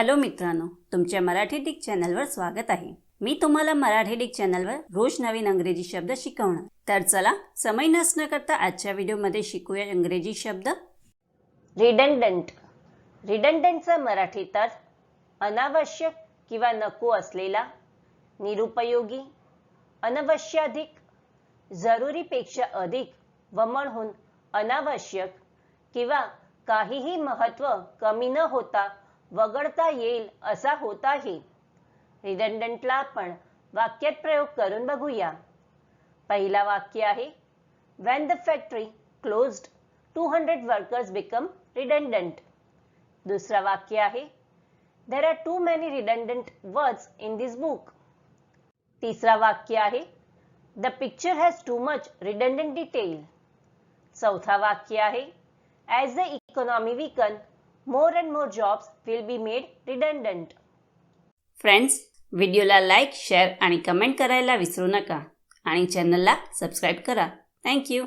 Hello मित्रांनो तुमच्या Marathi Dick चॅनलवर स्वागत आहे. मी तुम्हाला मराठी डिक चॅनलवर रोज नवीन अंग्रेजी शब्द शिकवणार. तर चला समय नसणं करता आजच्या व्हिडिओमध्ये शिकूया इंग्रजी शब्द. रिडंडंट रिडंडंटचा मराठी तर अनावश्यक किंवा नको असलेला निरुपयोगी अनवश्याधिक जरुरीपेक्षा अधिक व म्हणून अनावश्यक किंवा काहीही महत्त्व कमी न होता वगळता येईल असा होत आहे रिडंडंटला आपण वाक्यात प्रयोग करून बघूया पहिला वाक्य आहे when the factory closed two hundred workers become redundant दुसरा वाक्य आहे there are too many redundant words in this book तिसरा वाक्य आहे the picture has too much redundant detail चौथा वाक्य आहे as the economy weaken more and more jobs will be made redundant. Friends व्हिडिओला लाईक शेअर आणि comment करायला विसरू नका. आणि चॅनलला सबस्क्राईब करा. थँक्यू